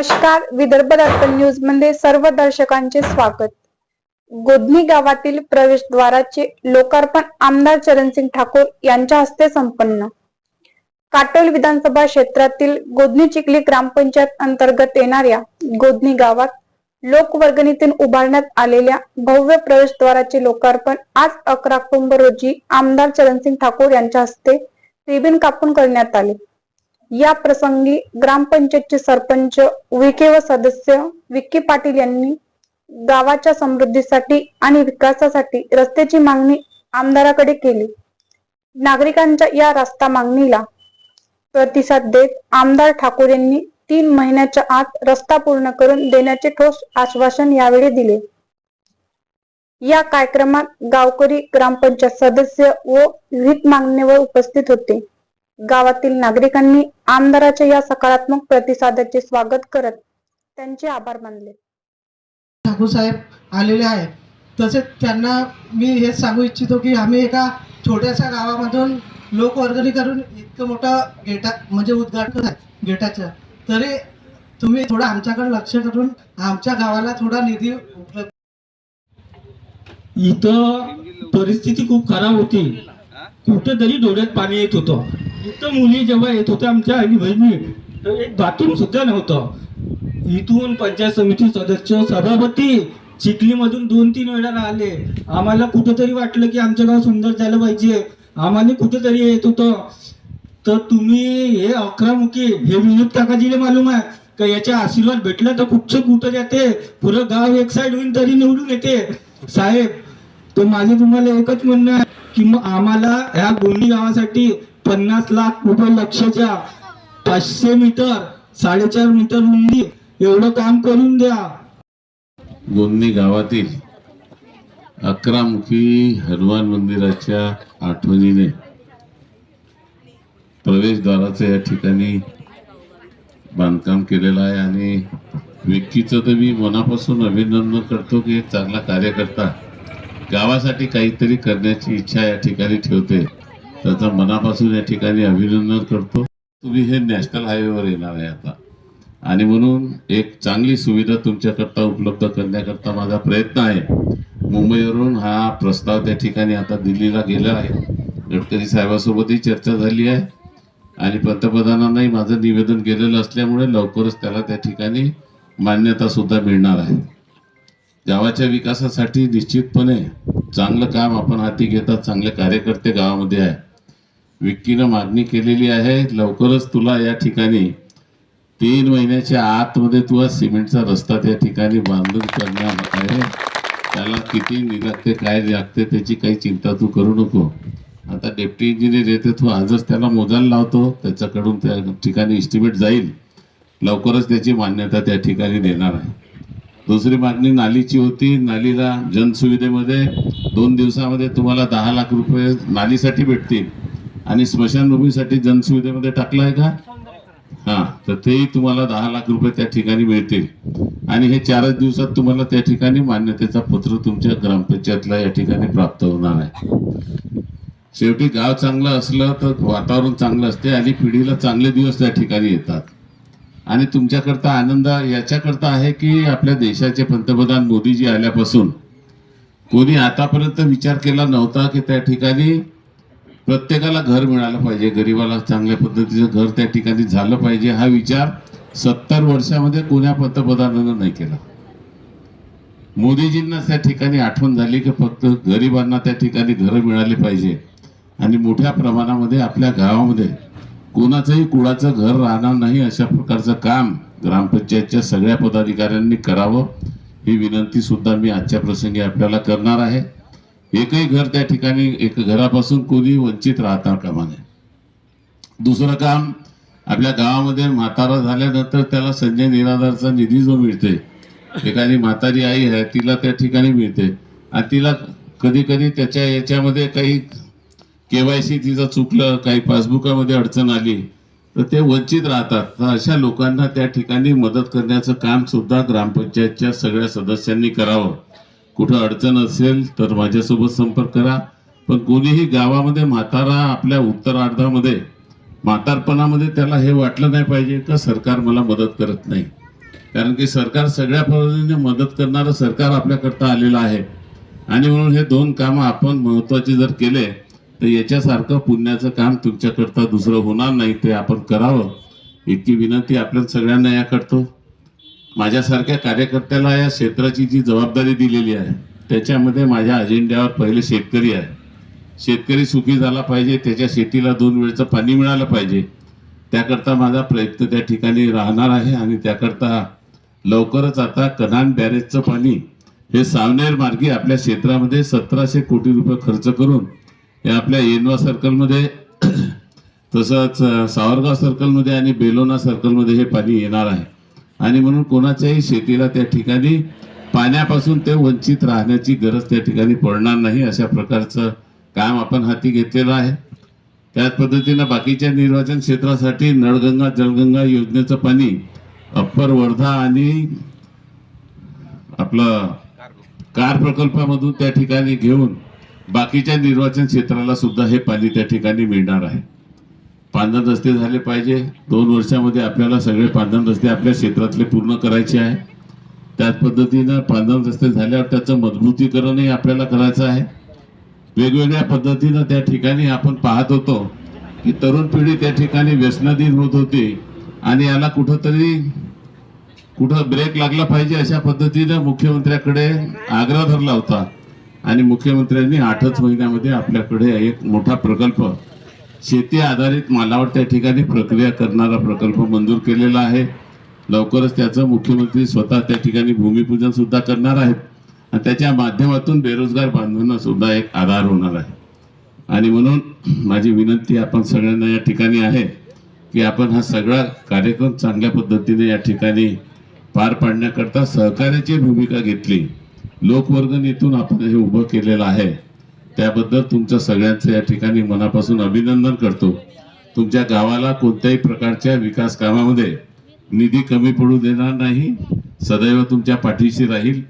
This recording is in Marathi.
नमस्कार विदर्भ दर्पण न्यूजमध्ये सर्व दर्शकांचे स्वागत. गोधनी गावातील प्रवेशद्वाराचे लोकार्पण आमदार चरणसिंग ठाकूर यांच्या हस्ते संपन्न. काटोल विधानसभा क्षेत्रातील गोधनी चिखली ग्रामपंचायत अंतर्गत येणाऱ्या गोधनी गावात लोकवर्गणीतून उभारण्यात आलेल्या भव्य प्रवेशद्वाराचे लोकार्पण आज अकरा ऑक्टोबर रोजी आमदार चरणसिंग ठाकूर यांच्या हस्ते रिबिन कापून करण्यात आले. या प्रसंगी ग्रामपंचायतचे सरपंच विखे व सदस्य विक्की पाटील यांनी गावाच्या समृद्धीसाठी आणि विकासासाठी रस्त्याची मागणी आमदाराकडे केली. नागरिकांच्या या रस्ता मागणीला प्रतिसाद देत आमदार ठाकूर यांनी तीन महिन्याच्या आत रस्ता पूर्ण करून देण्याचे ठोस आश्वासन यावेळी दिले. या कार्यक्रमात गावकरी ग्रामपंचायत सदस्य व विविध मागणीवर उपस्थित होते. गावातील नागरिकांनी आमदाराच्या या सकारात्मक प्रतिसादाचे स्वागत करत त्यांचे आभार मानले. ठाकूर साहेब आलेले आहेत. तसेच त्यांना मी हेच सांगू इच्छितो की आम्ही एका छोट्याशा गावामधून लोकवर्गणी करून इतकं मोठं गेटा म्हणजे उद्घाटन आहे गेटाचं. तरी तुम्ही थोडं आमच्याकडे लक्ष करून आमच्या गावाला थोडा निधी उपलब्ध इथं परिस्थिती खूप खराब होती. कुठेतरी डोळ्यात पाणी येत होतं. इथं मुली जेव्हा येत होत्या आमच्या आणि बहिणी तर एक बाथरूम सुद्धा नव्हतं. इथून पंचायत समिती सदस्य सभापती चिखलीमधून दोन तीन वेळा आले आम्हाला कुठेतरी वाटलं की आमचं गाव सुंदर झालं पाहिजे. आम्हाला कुठेतरी येत होतं. तर तुम्ही हे अकरामुखी हे विनोद काकाजीने मालूम आहे. का याच्या आशीर्वाद भेटला तर कुठचं कुठं जाते. पुरं गाव एक साईड होईल तरी निवडून येते. साहेब तर माझे तुम्हाला एकच म्हणणं आहे. की मग आम्हाला ह्या गोंडी गावासाठी पन्नास लाख रुपये लक्षच्या पाचशे मीटर साडेचार मीटर रुंदी एवढं काम करून द्या. गोंदी गावातील अकरामुखी हनुमान मंदिराच्या आठवणीने प्रवेशद्वाराचं या ठिकाणी बांधकाम केलेलं आहे आणि व्यक्तीचं तर मी मनापासून अभिनंदन करतो की एक चांगला कार्यकर्ता गावासाठी काहीतरी करण्याची इच्छा या ठिकाणी ठेवते. त्याचा मनापासून या ठिकाणी अभिनंदन करतो. तुम्ही हे नॅशनल हायवेवर येणार आहे आता. आणि म्हणून एक चांगली सुविधा तुमच्याकरता उपलब्ध करण्याकरता माझा प्रयत्न आहे. मुंबईवरून हा प्रस्ताव त्या ठिकाणी आता दिल्लीला गेला आहे. गडकरी साहेबासोबतही चर्चा झाली आहे. आणि पंतप्रधानांनाही माझं निवेदन केलेलं असल्यामुळे लवकरच त्याला त्या ठिकाणी मान्यतासुद्धा मिळणार आहे. गावाच्या विकासासाठी निश्चितपणे चांगलं काम आपण हाती घेतात चांगले कार्यकर्ते गावामध्ये आहे. विक्कीनं मागणी केलेली आहे लवकरच तुला या ठिकाणी तीन महिन्याच्या आतमध्ये तुला सिमेंटचा रस्ता त्या ठिकाणी बांधून करणार आहे. त्याला किती नि- लागते काय लागते त्याची काही चिंता तू करू नको. आता डेप्टी इंजिनियर येते तू आजच त्याला मोजायला लावतो त्याच्याकडून त्या ठिकाणी इस्टिमेट जाईल. लवकरच त्याची मान्यता त्या ठिकाणी देणार आहे. दुसरी मागणी नालीची होती. नालीला जनसुविधेमध्ये दोन दिवसामध्ये तुम्हाला दहा लाख रुपये नालीसाठी भेटतील. आणि स्मशानभूमीसाठी जनसुविधेमध्ये टाकलं आहे का? हां तर तेही तुम्हाला दहा लाख रुपये त्या ठिकाणी मिळतील. आणि हे चारच दिवसात तुम्हाला त्या ठिकाणी मान्यतेचा पत्र तुमच्या ग्रामपंचायतला या ठिकाणी प्राप्त होणार आहे. शेवटी गाव चांगलं असलं तर वातावरण चांगलं असते आणि पिढीला चांगले दिवस त्या ठिकाणी येतात. आणि तुमच्याकरता आनंद याच्याकरता आहे की आपल्या देशाचे पंतप्रधान मोदीजी आल्यापासून? कोणी आतापर्यंत विचार केला नव्हता की त्या ठिकाणी प्रत्येकाला घर मिळालं पाहिजे गरिबाला चांगल्या पद्धतीचं घर त्या ठिकाणी झालं पाहिजे हा विचार सत्तर वर्षामध्ये कोण्या पंतप्रधानानं नाही केला. मोदीजींना त्या ठिकाणी आठवण झाली की फक्त गरिबांना त्या ठिकाणी घरं मिळाली पाहिजे. आणि मोठ्या प्रमाणामध्ये आपल्या गावामध्ये कोणाचंही कुळाचं घर राहणार नाही अशा प्रकारचं काम ग्रामपंचायतच्या सगळ्या पदाधिकाऱ्यांनी करावं ही विनंती सुद्धा मी आजच्या प्रसंगी आपल्याला करणार आहे. एकही घर त्या ठिकाणी एक घरापासून कोणी वंचित राहता कामा नये. दुसरं काम आपल्या गावामध्ये म्हातारा झाल्यानंतर त्याला संजय निराधारचा निधी जो मिळते एखादी म्हातारी आई आहे तिला त्या ठिकाणी मिळते आणि तिला कधी कधी त्याच्या याच्यामध्ये काही केवायसी तिचं चुकलं काही पासबुकामध्ये अडचण आली तर ते वंचित राहतात. तर अशा लोकांना त्या ठिकाणी मदत करण्याचं काम सुद्धा ग्रामपंचायतच्या सगळ्या सदस्यांनी करावं. कुठं अडचण असेल तर माझ्यासोबत संपर्क करा. पण कोणीही गावामध्ये म्हातारा आपल्या उत्तरार्धामध्ये म्हातारपणामध्ये त्याला हे वाटलं नाही पाहिजे का सरकार मला मदत करत नाही? कारण की सरकार सगळ्या पद्धतीने मदत करणारं सरकार आपल्याकरता आलेलं आहे. आणि म्हणून हे दोन कामं आपण महत्त्वाचे जर केले तर याच्यासारखं पुण्याचं काम तुमच्याकरता दुसरं होणार नाही ते आपण करावं. इतकी विनंती आपल्या सगळ्यांना या करतो. माझ्यासारख्या कार्यकर्त्याला या क्षेत्राची जी जबाबदारी दिलेली आहे त्याच्यामध्ये माझ्या अजेंड्यावर पहिले शेतकरी आहे. शेतकरी सुखी झाला पाहिजे त्याच्या शेतीला दोन वेळचं पाणी मिळालं पाहिजे. त्याकरता माझा प्रयत्न त्या ठिकाणी राहणार आहे आणि त्याकरता लवकरच आता कनान बॅरेजचं पाणी हे सावनेर मार्गी आपल्या क्षेत्रामध्ये सतराशे कोटी रुपये खर्च करून हे आपल्या येनवा सर्कलमध्ये तसंच सावरगाव सर्कलमध्ये आणि बेलोना सर्कलमध्ये हे पाणी येणार आहे. आणि म्हणून कोणाच्याही शेतीला त्या ठिकाणी पाण्यापासून ते वंचित राहण्याची गरज त्या ठिकाणी पडणार नाही अशा प्रकारचं काम आपण हाती घेतलेलं आहे. त्याच पद्धतीनं बाकीच्या निर्वाचन क्षेत्रासाठी नळगंगा जलगंगा योजनेचं पाणी अप्पर वर्धा आणि आपलं कार प्रकल्पामधून त्या ठिकाणी घेऊन बाकीच्या निर्वाचन क्षेत्राला सुद्धा हे पाणी त्या ठिकाणी मिळणार आहे. पांधन रस्ते झाले पाहिजे. दोन वर्षामध्ये आपल्याला सगळे पांधन रस्ते आपल्या क्षेत्रातले पूर्ण करायचे आहे. त्याच पद्धतीनं पांधन रस्ते झाल्यावर त्याचं मजबूतीकरणही आपल्याला करायचं आहे. वेगवेगळ्या पद्धतीनं त्या ठिकाणी आपण पाहत होतो की तरुण पिढी त्या ठिकाणी व्यसनाधीन होत होती आणि याला कुठंतरी कुठं ब्रेक लागला पाहिजे अशा पद्धतीनं मुख्यमंत्र्याकडे आग्रह धरला होता. आणि मुख्यमंत्र्यांनी आठच महिन्यामध्ये आपल्याकडे एक मोठा प्रकल्प शेती आधारित मालावर त्या ठिकाणी प्रक्रिया करणारा प्रकल्प मंजूर केलेला आहे. लवकरच त्याचं मुख्यमंत्री स्वतः त्या ठिकाणी भूमिपूजन सुद्धा करणार आहेत. आणि त्याच्या माध्यमातून बेरोजगार बांधवांना सुद्धा एक आधार होणार आहे. आणि म्हणून माझी विनंती आपण सगळ्यांना या ठिकाणी आहे की आपण हा सगळा कार्यक्रम चांगल्या पद्धतीने या ठिकाणी पार पाडण्याकरता सहकार्याची भूमिका घेतली. लोकवर्गणीतून आपण हे उभं केलेलं आहे. त्याबद्दल तुमचं सगळ्यांचं या ठिकाणी मनापासून अभिनंदन करतो. तुमच्या गावाला कोणत्याही प्रकारच्या विकास कामामध्ये निधी कमी पडू देणार नाही. सदैव तुमच्या पाठीशी राहील.